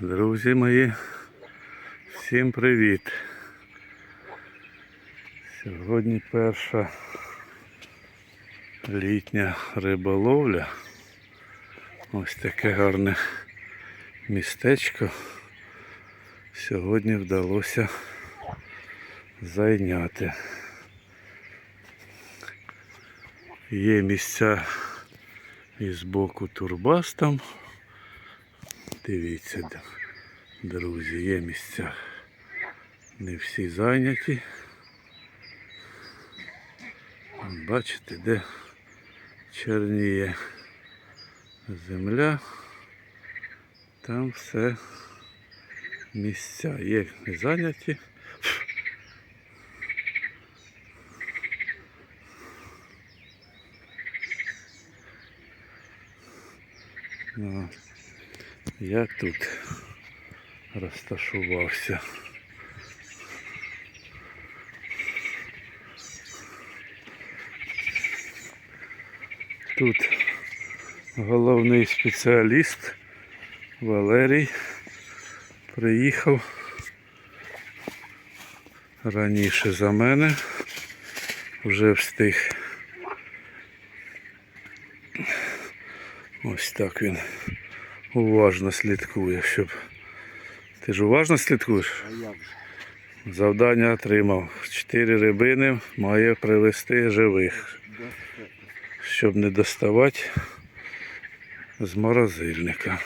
Друзі мої, всім привіт! Сьогодні перша літня риболовля. Ось таке гарне містечко. Сьогодні вдалося зайняти. Є місця із боку турбас там. Дивіться, друзі, є місця. Не всі зайняті. Бачите, де чорніє земля. Там все місця є не зайняті. Ну, я тут розташувався. Тут головний спеціаліст Валерій приїхав раніше за мене, вже встиг. Ось так він уважно слідкує, щоб. Ти ж уважно слідкуєш? А як же? Завдання отримав. Чотири рибини має привезти живих, щоб не доставати з морозильника.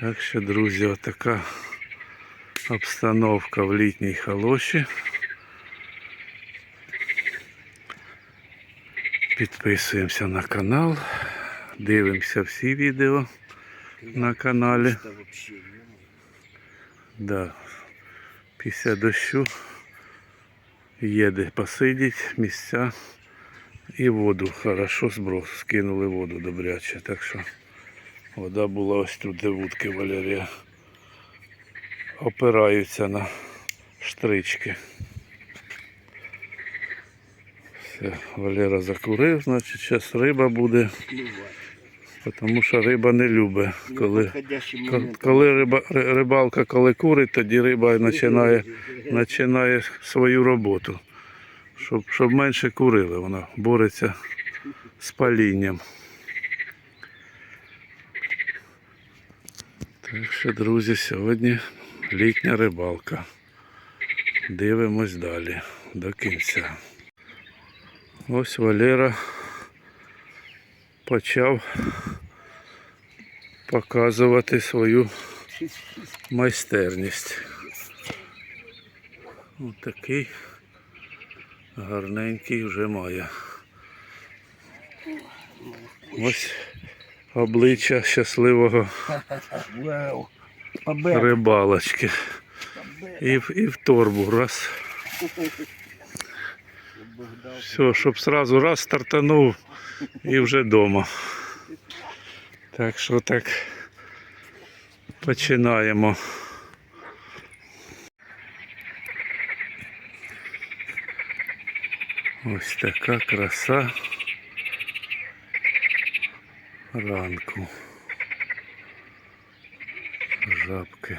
Так що, друзі, отака обстановка в літній халоші. Підписуємося на канал, дивимося всі відео на каналі. Да. Після дощу є де посидіть, місця і воду хорошо зброс, скинули воду добряче. Так що вода була ось тут, де вудки Валерія опираються на штрички. Все, Валера закурив, значить зараз риба буде. Тому що риба не любить, коли. Коли риба, рибалка коли курить, тоді риба починає, починає свою роботу. Щоб, щоб менше курили, вона бореться з палінням. Так що, друзі, сьогодні літня рибалка. Дивимось далі до кінця. Ось Валера почав показувати свою майстерність. Ось такий гарненький вже має. Ось обличчя щасливого рибалочки. І, в- і в торбу раз. Все, щоб сразу раз стартанув і вже вдома. Так що так починаємо. Ось така краса ранку. Жабки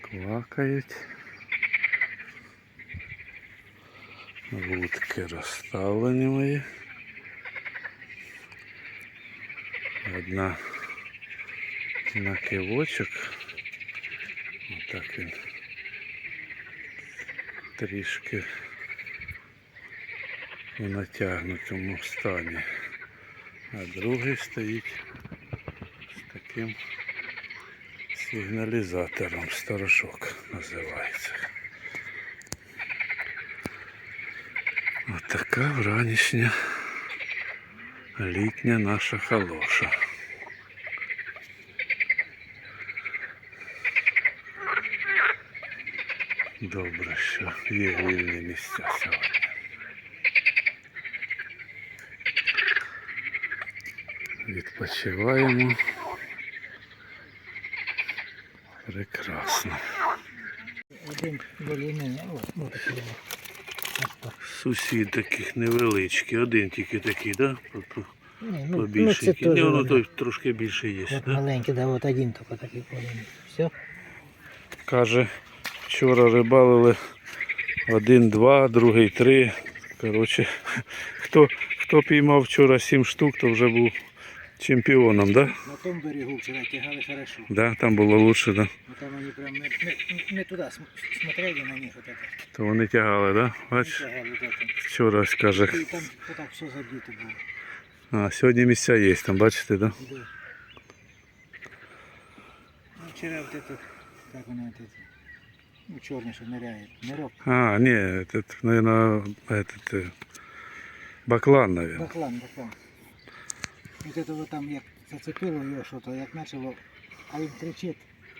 квакають. Вудки розставлені мої. Одна на кивочок. Отак він трішки в натягнутому стані. А другий стоїть з таким сигналізатором. Сторожок називається. Отака вранішня літня наша халоша. Добре, що є вільні місця сьогодні. Відпочиваємо. Прекрасно. Один доліни. О, такий. Сусід таких невеличкий, один тільки такий, да? Тобто Ні, ну, ну побільше. Ні, воно той трошки більше є. От Да? маленький, да, от один тільки такий полин. Все. Каже, вчора рибалили один, два, другий три. Коротше, хто, хто піймав вчора сім штук, то вже був чемпіоном, да? На тому берегу вчора тягали хорошо. Да, там було лучше, да? Ну, там вони прям не, не, не туди см- смотрели на них. Вот это. То вони тягали, да? Не Бач, тягали, вот это. вчора ось каже. І там отак все забито було. А, сьогодні місця є, там бачите, да? Да. Ну, вчера вот это, как он вот это, ну, черный, что ныряет, нырок. А, ні, это, наверное, этот, э, баклан, наверное. Баклан, баклан. Вот это вот там, як зацепило його що-то, як почало, а він кричить,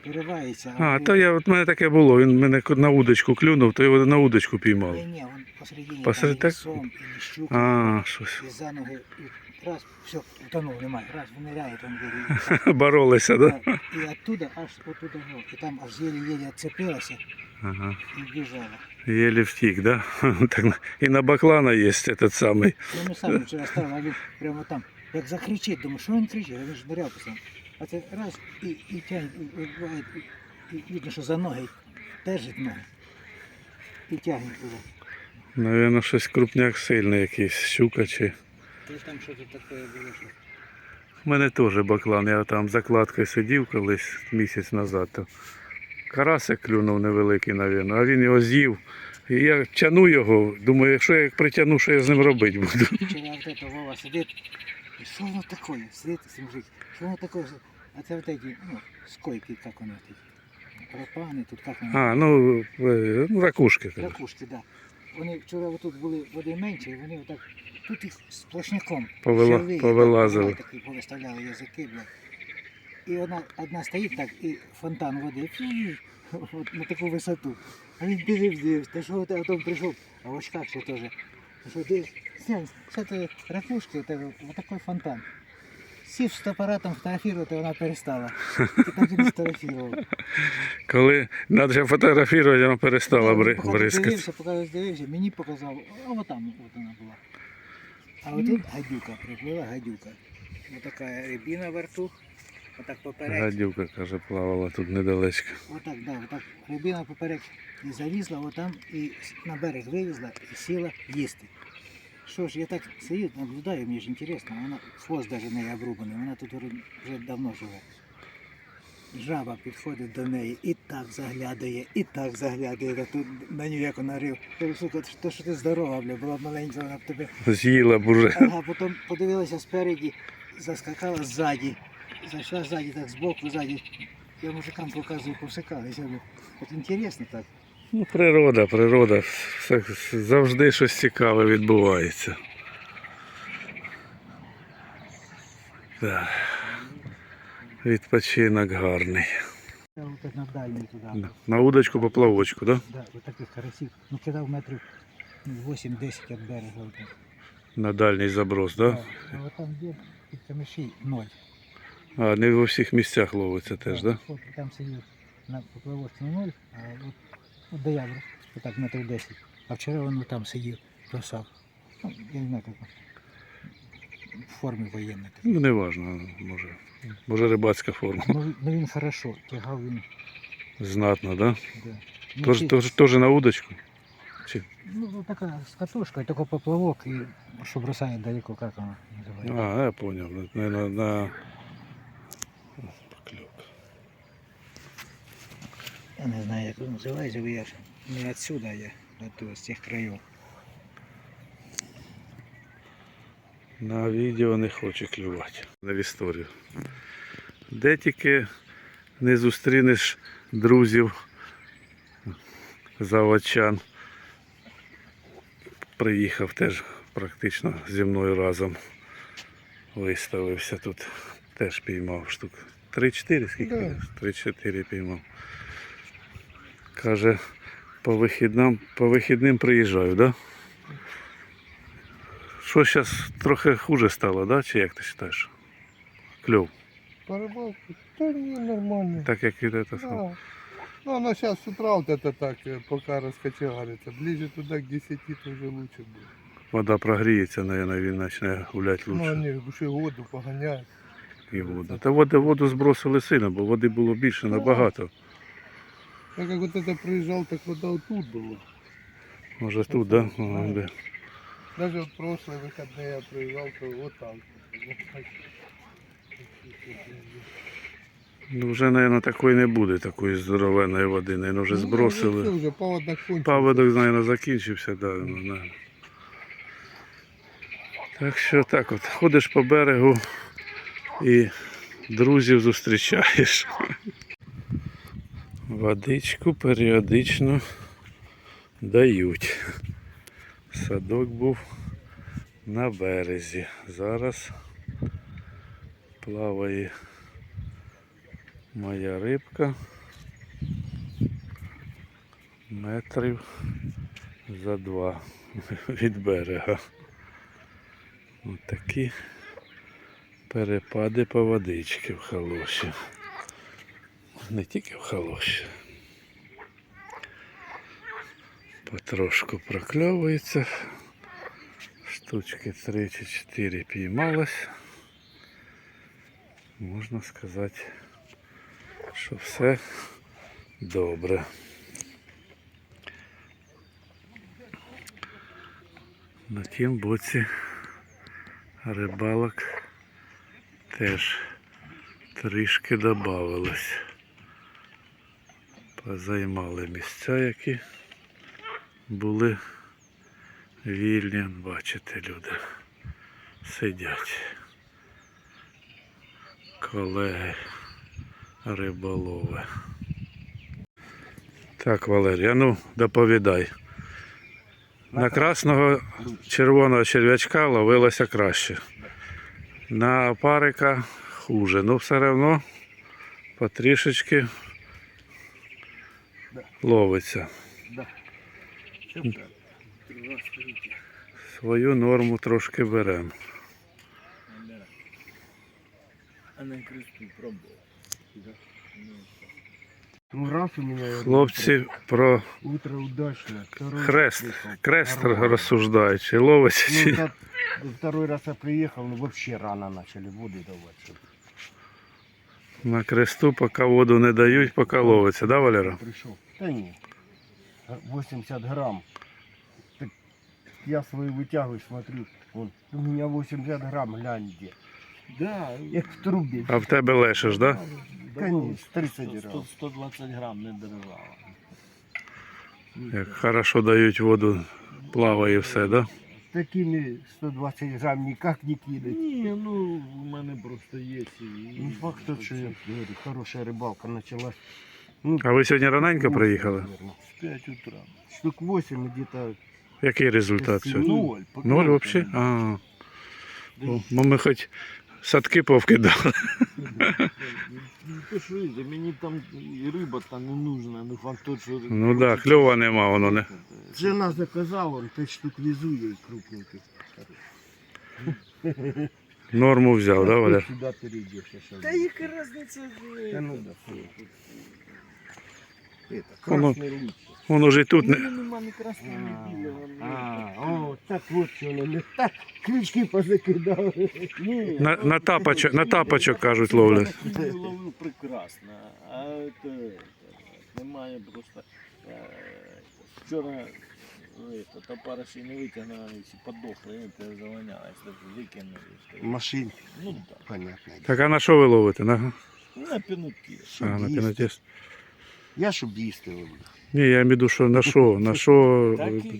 виривається. А, то я, от мене таке було, він мене на удочку клюнув, то його на удочку Ні, піймав. ні, він посередині, Посеред там так? і сом, і щука, А, щось. і за ноги, і раз, все, утонув, немає, раз виниряє, там говорить. Боролися, да? І оттуда аж оттуда, ну, і там аж еле-еле отцепилася Ага. і біжала. Еле втік, да? Так, на- і на баклана є этот самий. Ну, ми самі вчора стали, а він прямо там, як закричить, думаю, що він кричить, а він ж ныряв сам. А це раз і, і тягне, і, і, і, видно, що за ноги держить ноги. І тягне туди. Наверно, щось крупняк сильний якийсь, щука чи. Там щось таке було, що У мене теж баклан, я там закладкою сидів колись місяць назад. То карасик клюнув невеликий, напевно, а він його з'їв. І я тяну його, думаю, якщо я притягну, що я з ним робити буду. Вчора Вова сидить, воно таке? Сидить цим жить. Що воно таке? А це вот эти, ну, скойки, як вони тут. Пропани, тут як вони. А, ну, е, ну ракушки. Ракушки. Да. Вони вчора тут були води менше, і вони отак, тут їх сплошняком. Повила- черві, повилазили. так, Такі повиставляли язики, блядь. І вона одна стоїть так, і фонтан води от на таку висоту. А він біжив, дивився, та що ти, а потім прийшов, а в очках ще теж. Сань, що ти ракушки, у тебе отакий фонтан. Сів з апаратом фотографувати, вона перестала. І так і не сфотографував. Коли треба фотографувати, вона перестала бри- бризкати. дивився, поки дивився, мені показав, а от там от вона була. А от тут гадюка, приплила гадюка. Ось така рябина во рту, отак поперек. Гадюка, каже, плавала тут недалечко. Отак, да, отак рябина поперек і залізла отам, і на берег вилізла і сіла їсти. Що ж, я так сидів, наблюдаю, мені ж інтересно, вона хвост навіть не обрубаний, вона тут вже давно живе. Жаба підходить до неї і так заглядає, і так заглядає, та тут на нього як вона рив. Я кажу, сука, то що ти здорова, бля, була б маленька, вона б тебе. З'їла б уже. Ага, потім подивилася спереді, заскакала ззаді, зайшла ззаді, так збоку, ззаді. Я мужикам показую, повсикалися. бля. От інтересно так. Ну, природа, природа. Завжди щось цікаве відбувається. Так. Відпочинок гарний. На дальній туди. На- На удочку поплавочку, так? Да? Да, от таких карасів. Ну, кидав метрів ну, 8-10 від берега. На дальній заброс, так? Да? А от там де під каміші ноль. А, не в усіх місцях ловиться теж, так? Да? Там сидів на поплавочці ноль, а от, от до ябра, отак метрів 10. А вчора він там сидів, писав. Ну, я не знаю, як. В формі воєнної. Ну, не важно, може. Може рибацька форма. Ну, ну він хорошо, тягав він. Знатно? Да? Да. Ну, Тож, ці- тож, теж на удочку. Ну, вот такая с катушкой, такой поплавок, и что бросает далеко, как она называется. А, я понял. Наверное, на покльовка. Я не знаю, як він називається, бо я ж не отсюда я, оттуда, з цих країв. На відео не хоче клювати. На історію. Де тільки не зустрінеш друзів заводчан. Приїхав теж практично зі мною разом. Виставився тут Теж піймав штук. 3-4 скільки? Да. 3-4 піймав. Каже, по вихідним, по вихідним приїжджаю, так? Да? Що зараз трохи хуже стало, да? чи як ти вважаєш? Кльов. По рыбалке? Да не, нормально. Так як і це саме. Да. Ну, оно сейчас с утра вот это так, э, пока раскочегарится. Ближе туда к 10 то уже лучше будет. вода прогріється, мабуть, він почне гуляти Ну, лучше. вони ще воду поганяють. І воду. Та воду, воду збросили сильно, бо води було більше набагато. Так як от це приїжджав, так вода отут була. Може тут, да? Ага, де. Даже от прошлые выходные я приезжал, то вот так. Ну вже, мабуть, такої не буде, такої здоровенної води, мабуть, вже Ну, збросили. Це вже паводок кончився. Паводок, мабуть, закінчився, да, ну, да. Так що так от, ходиш по берегу і друзів зустрічаєш. Водичку періодично дають. Садок був на березі. Зараз плаває моя рибка метрів за два від берега. Ось такі перепади по водички в халоші. Не тільки в халоші. Потрошку прокльовується. Штучки 3 чи 4 піймалось. Можна сказати, що все добре. На тім боці рибалок теж трішки додавалось. Позаймали місця, які були вільні. Бачите, люди сидять. Колеги риболови. Так, Валерія, ну доповідай. На красного червоного черв'ячка ловилося краще. На парика хуже. но все одно потрішечки ловиться. Свою норму трошки беремо. А на кресту пробував. Ну раз у меня я Хлопці про утро удачно. Второй хрест, крест розсуждають, чи ловить, Ну, ні. второй раз я приехал, ну вообще рано начали воду давать. чтоб на кресту, поки воду не дають, поки ловиться, да, Валера? Пришел. Да не, 80 грамм. Так я свои вытягиваю, смотрю, вон, у меня 80 грамм, глянь где. Да, Я в трубе. А в тебе лешиш, да? Конечно, 30 грамм. 120 грам не держала. Як хорошо дають воду, плаває все, да? Такими 120 грамм никак не кидать. Ні, ну у мене просто є ці. Ну, факт тот, что я говорю, хорошая рыбалка началась. Ну, А ви сьогодні раненько приїхали? в 5 утра. Штук 8 где-то. Який результат сьогодні? Ноль. Ноль взагалі? А, о, бо ми хоч садки повкидали. Ну йде, мені там і риба та не нужна, ну факт тот, що... Ну так, да, кльова нема, воно не. Жена заказала, он 5 штук везу ей крупненьких. Норму взяв, да, Валя? Сюда перейдешь сейчас. Та яка різниця? Да ну да, фу. Это, Оно- красный луч. Воно ж і тут не. Нема ні красного, ні білого. А, о, так вот что он, не так крючки позакидал. Ні, На, на, тапочок, на тапочок кажуть, ловлять. Я ловив прекрасно, а це, немає просто. е, Вчора ну, это, топариші не витягнули, всі подохли, це завонялось, так викинули. що- Машин, Ну так, понятно. Так а на що ви ловите? На, на пінуки. а, на пінотіс? Я щоб їсти ловлю. Ні, я маю що на що, на що,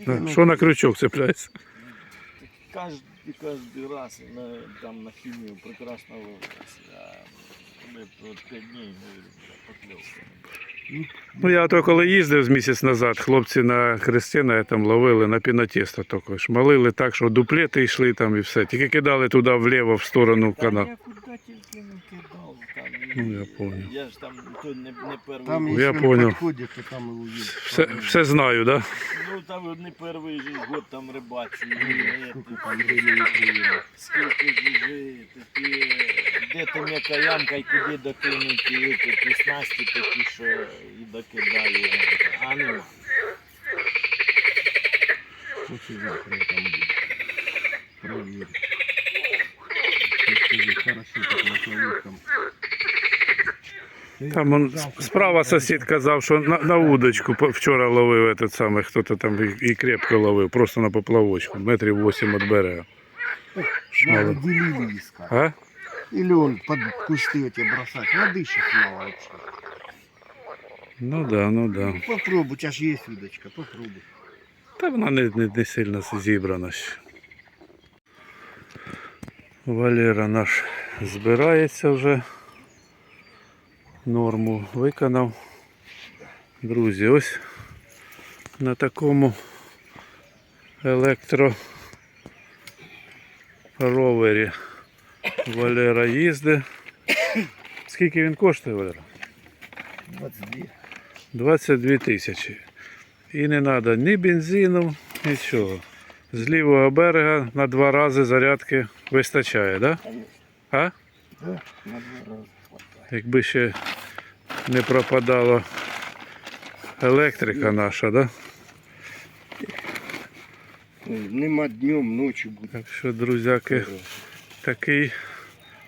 на, що на крючок цепляється. Кожен, кожен раз на, там на хімію прекрасно ловилось. А ми от 5 днів ми. Ну я то коли їздив з місяць назад, хлопці на хресті на там ловили на пінотісто також. Шмалили так, що дуплети йшли там і все. Тільки кидали туди вліво в сторону Та Ну, я понял. Я ж там то не, не перший. Там, год. Я якщо понял. не підходить, то там і уїдь. Все, все знаю, да? Ну там не перший же год там рибачу. Скільки там времени провели. Скільки жужи, такі, де там яка ямка і куди докинути, і ті снасті такі, що і докидаю. А ну, Ось і завтра я там буду. Проверь. Скажи, хорошо, так на колодкам. Там он, справа сусід казав, що на, на удочку по- вчора ловив этот самий, хто-то там і, і крепко ловив, просто на поплавочку, метрів 8 від берега. Надо делили искать. А? Или он под кусты эти бросать. Воды сейчас мало вообще. Ну да, ну да. Попробуй, у тебя же есть удочка, попробуй. Та вона не, не, не сильно зібрана ще. Валера наш збирається вже. Норму виконав. Друзі, ось на такому електроровері Валера їздить. Скільки він коштує, Валера? 22. 22 тисячі. І не треба ні бензину, нічого. З лівого берега на два рази зарядки вистачає, так? Да? А? Да, на два раза. Якби ще не пропадала електрика наша, да? Нема днем, ночью будет. Так що, друзяки, такий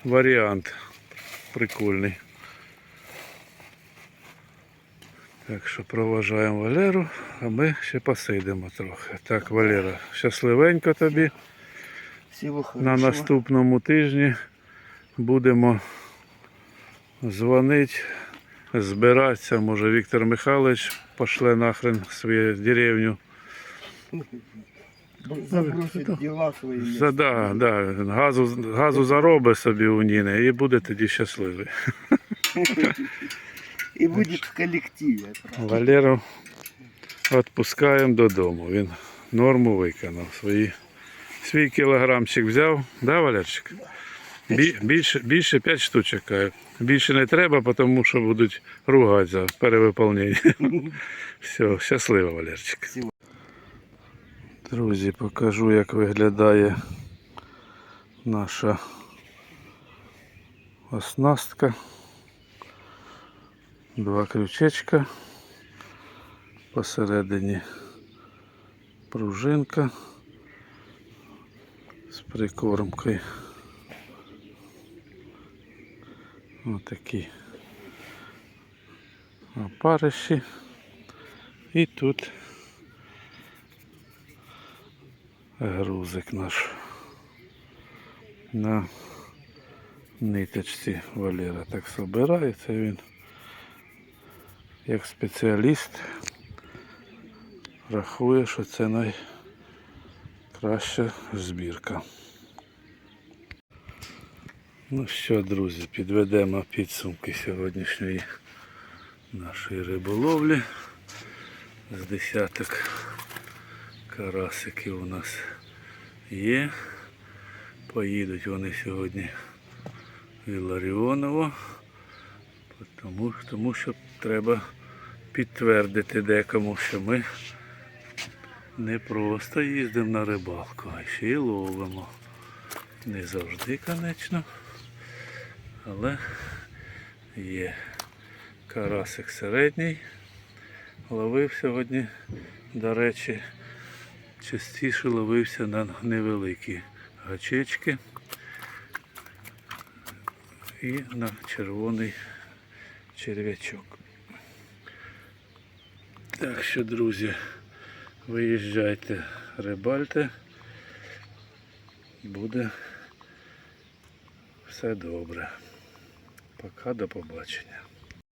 варіант прикольний. Так що проважаємо Валеру, а ми ще посидимо трохи. Так, Валера, щасливенько тобі. Всего На наступному тижні будемо дзвонити, збиратися. Може Віктор Михайлович пошле нахрен свою деревню. Забросить дела свои. За, да, да, газу, газу заробить собі у Ніни і буде тоді щасливий. И будет в коллективе. правда. Валеру відпускаємо додому. Він норму виконав. Свої, свій кілограмчик взяв, да, Валерчик? Бі, більше, більше 5 штучок. Більше не треба, тому що будуть ругати за перевиповнення. Все, щасливо, Валерчик. Друзі, покажу, як виглядає наша оснастка. Два крючечка. Посередині пружинка з прикормкою. Отакі опариші. І тут грузик наш на ниточці Валера так собирається він як спеціаліст рахує, що це найкраща збірка. Ну що, друзі, підведемо підсумки сьогоднішньої нашої риболовлі. З десяток карасиків у нас є. Поїдуть вони сьогодні в Іларіоново, тому, тому що треба підтвердити декому, що ми не просто їздимо на рибалку, а ще й ловимо. Не завжди, звісно, але є карасик середній. Ловив сьогодні, до речі, частіше ловився на невеликі гачечки і на червоний черв'ячок. Так що, друзі, виїжджайте, рибальте, буде все добре. Пока до побачення.